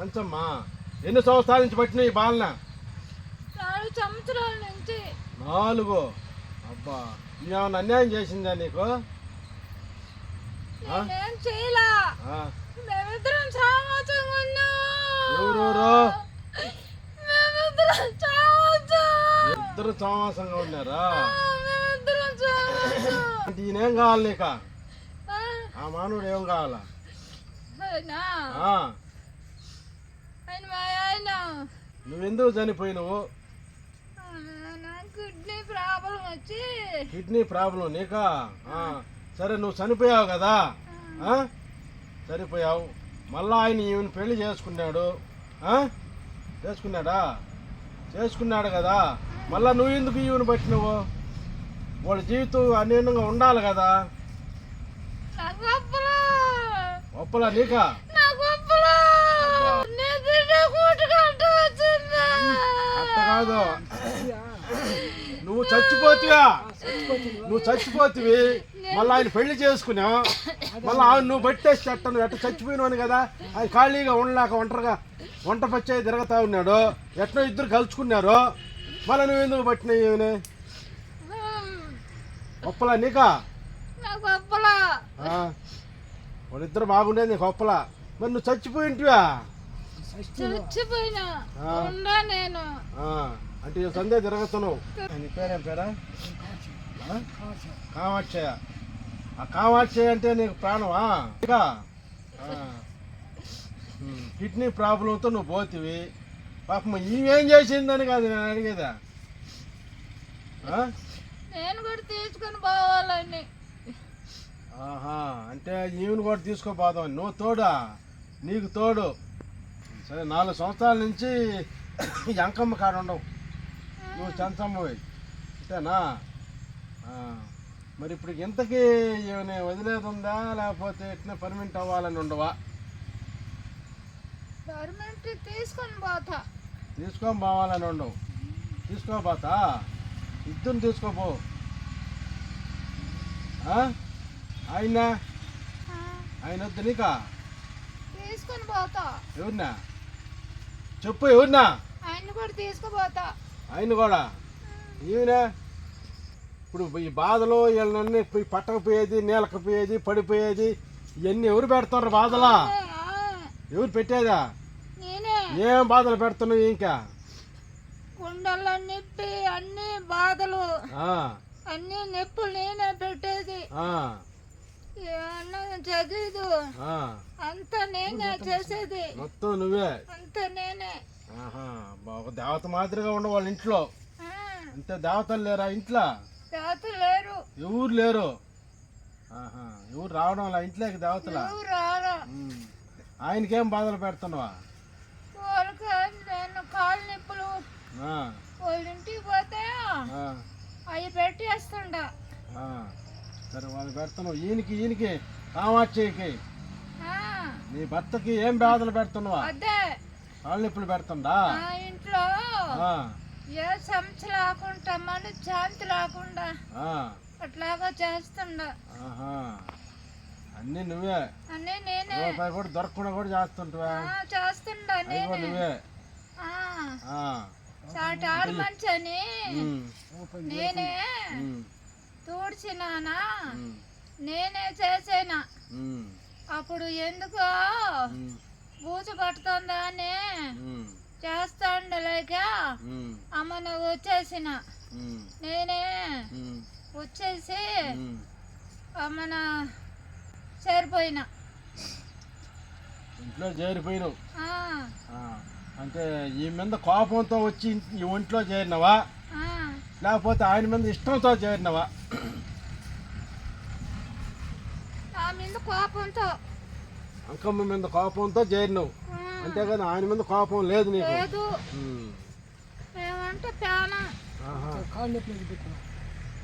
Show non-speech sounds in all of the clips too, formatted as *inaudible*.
కంచమ్మా ఎన్ని సంవత్సరాల నుంచి పట్టిన ఈ బాలన నాలుగు సంవత్సరాల నుంచి. నాలుగు. అబ్బా ఏమన్నా అన్యాయం చేసిందా నీకు? ఆ? నేనేం చేయలా? ఆ, మేమిద్దరం సామాసంగా ఉన్నాం. ఎవరెవరు? మేమిద్దరం సామాసం ఇద్దరు సమాసంగా ఉన్నారా? మేమిద్దరం సామాసం అంటే ఈయనేం కావాలి నీక? ఆ, ఆ మానవుడు ఏం కావాలా? అయినా ఆ, ఆయన మా ఆయన. నువ్వెందుకు చనిపోయినవు? నాకు కిడ్నీ ప్రాబ్లం వచ్చి. కిడ్నీ ప్రాబ్లం నీకా? ఆ, సరే నువ్వు చనిపోయావు కదా? ఆ? చనిపోయావు. మళ్ళా ఆయన ఈమెను పెళ్ళి చేసుకున్నాడు. ఆ? చేసుకున్నాడా? చేసుకున్నాడు కదా? మళ్ళా నువ్వు ఎందుకు ఈమెను పట్టినవు? వాళ్ళ జీవితం అన్యూనంగా ఉండాలి కదా? నాకు ఒప్పలా నీకా? కాదు. *laughs* నువ్వు చచ్చిపోతుగా నువ్వు చచ్చిపోతివి. మళ్ళీ ఆయన పెళ్ళి చేసుకున్నావు మళ్ళీ ఆయన నువ్వు పట్టేసి అట్ట నువ్వు ఎట్ట చచ్చిపోయినావు కదా? ఆయన ఖాళీగా ఉండలేక ఒంటరిగా వంట పచ్చాయి తిరగతా ఉన్నాడు. ఎట్నో ఇద్దరు కలుసుకున్నారు మళ్ళీ నువ్వు ఎందుకు పట్టినావు ఈమెని? ఒప్పలా నీకా? వాళ్ళిద్దరు బాగుండేది నీకు ఒప్పలా. మరి నువ్వు చచ్చిపోయి ఉంటివా? చచ్చిపోయినా. ఉండా నేను. అంటే సందే తిరగతున్నావు నీ పేరేం పేరా? ఆ? కామాక్షయ ఆ కామాక్షయ అంటే నీకు ప్రాణమా? ఇంకా కిడ్నీ ప్రాబ్లంతో నువ్వు పోతివి. పాపం ఈమెం చేసిందని కాదు నేను అడిగేదా? నేను కూడా తీసుకొని పోవాలని. ఆహా అంటే ఈమెను కూడా తీసుకోపోదాం నువ్వు తోడా? నీకు తోడు. సరే నాలుగు సంవత్సరాల నుంచి ఈ అంకమ్మ కాడ ఉండవు. నువ్వు చంచమ్మవి అంతేనా? మరి ఇప్పుడు ఇంతకీ ఏమైనా వదిలేదుందా? లేకపోతే ఇట్లా పర్మనెంట్ అవ్వాలని ఉండవా? తీసుకొని పోతా. తీసుకొని పోవాలని ఉండవు. తీసుకోపోతా ఇద్దరు తీసుకోపో? ఆయన ఆయన వద్దు నీకా? తీసుకొని పోతా. ఎవరినా? చెప్పు ఎవరినా? ఆయన కూడా తీసుకుపోతా. ఆయన కూడా? ఈయన? ఇప్పుడు ఈ బాధలు వీళ్ళన్నీ పోయి పట్టకపోయేది నీలకపోయేది పడిపోయేది ఇవన్నీ ఎవరు పెడతారు బాధలా? ఎవరు పెట్టేదా? నేనే. ఏం బాధలు పెడుతున్నావు ఇంకా? గుండెల్లో నొప్పి అన్ని బాధలు. అన్ని నొప్పులు నేనే పెట్టేది. చదివిదు. అంతా నేనే చేసేది. మొత్తం నువ్వే. అంతా నేనే. ఒక దేవత మాదిరిగా ఉండ వాళ్ళ ఇంట్లో. అంతే దేవతలు లేరా ఇంట్లో? తాత లేరు. ఎవరు లేరు? ఆహా ఎవరు రావడం అలా ఇంట్లోకి దేవతలా. ఆయనకేం బాధలు పెడుతున్నావా? కాళ్ళు నొప్పులు. వాళ్ళ ఇంటికి పోతే అవి పెట్టేస్తుండ. సరే వాళ్ళు పెడుతున్నావు. ఈయనకి ఈయనకి కామాక్షికి. నీ భర్తకి ఏం బాధలు పెడుతున్నావా? కాళ్ళు నొప్పులు పెడుతుండా ఆ ఇంట్లో ఏ సమస్య లేకుండా మన శాంతి లేకుండా అట్లాగా చేస్తుండ. ఆహా. అన్నీ నువ్వే. అన్నీ నేనే. రూపాయి కూడా దొరకకుండా కూడా చేస్తుంటావా? చేస్తుండ నేనే. నువ్వే. ఆడ మంచి అని నేనే. ఉమ్, నేనే చేసేనా? అప్పుడు ఎందుకో అని ఉమ్, చేస్తాండలేక ఉమ్, అమ్మను వచ్చేసిన. నేనే వచ్చేసి. అమ్మన చేరిపోయిన. ఇంట్లో చేరిపోయినావు. అంటే ఈ మీద కోపంతో వచ్చి ఒంట్లో చేరినవా? లేకపోతే ఆయన మీద ఇష్టంతో చేరినవా? నా మీద కోపంతో. అంకమ్మ మీద కోపంతో చేరినవు. అంతేగాని ఆయన మీద కోపం లేదు నీకు?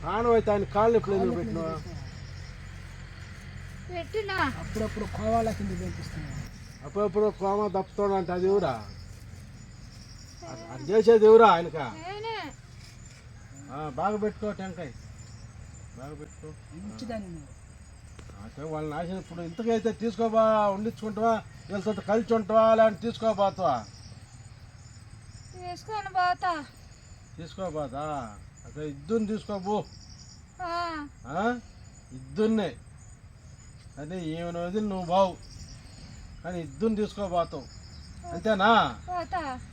ప్రాణం. అయితే ఆయన కాళ్ళు ఎప్పుడు ఎందుకు పెట్టినవా పెట్టిన. అప్పుడప్పుడు కోవాల కింద పంపిస్తున్నాను అప్పుడప్పుడు కోమ తప్పుతాడు అంటే అది ఎవరా అది- చేసేది ఎవరా ఆయనక? బాగా పెట్టుకో టెంకాయ. బాగా పెట్టుకో. మంచిదాన్ని నువ్వు. అంటే వాళ్ళని నాశనం. ఇప్పుడు ఇంతకైతే తీసుకోబా ఉండించుకుంటావా వీళ్ళతో కలిసి ఉంటావా లేదంటే తీసుకోబోతావా? తీసుకొని పోతా తీసుకోబోతా? అదే ఇద్దుని తీసుకోబో? ఇద్దున్నే. అదే ఈమెను వదిలి నువ్వు బావు. కానీ ఇద్దుని తీసుకోబోతావు. అంతేనా?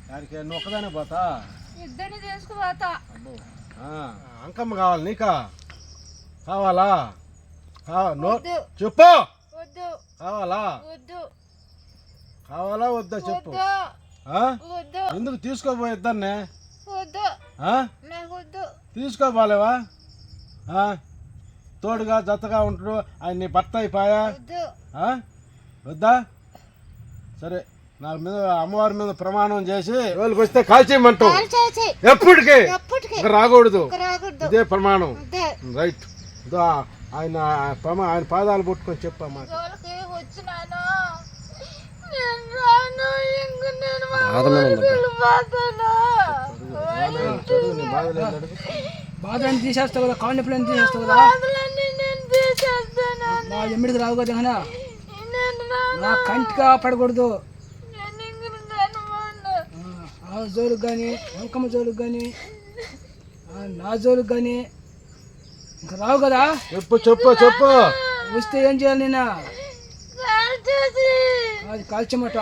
నువ్వు ఒక్కదానే పోతా ఇద్దరిని తీసుకుపోతా అంకమ్మ కావాలి నీకా? కావాలా? కావా నో వద్దు. చెప్పు. కావాలా? వద్దు. కావాలా వద్దా చెప్పు. ఎందుకు తీసుకోబోయే ఇద్దరినే? వద్దు. ఆ? నాకు వద్దు. తీసుకోబాలేవా? ఆ? తోడుగా జతగా ఉంటాడు. ఆయన నీ భర్త అయిపోయా? వద్దా? సరే. నా మీద అమ్మవారి మీద ప్రమాణం చేసి రోజుకి వస్తే కాల్చేయమంటావు. కాల్ చేసి. ఎప్పటికీ? ఎప్పటికీ. ఇంకా రాకూడదు. ఇదే ప్రమాణం. రైట్. ఆయన ప్రమా ఆయన పాదాలు పట్టుకొని చెప్పమ్మా. నీ బాధ. బాధలను తీసేస్తావు కదా కాళ్ళ నొప్పులను తీసేస్తావు కదా. మా ఎమ్మిడికి రావు కదా నా కంటికి పడకూడదు ఆ జోలికి కానీ వంకమ్మ జోలికి కానీ నా జోలికి కానీ ఇంకా రావు కదా? చెప్పు చెప్పు చెప్పు. వస్తే ఏం చేయాలి నేను అది కాల్చమట?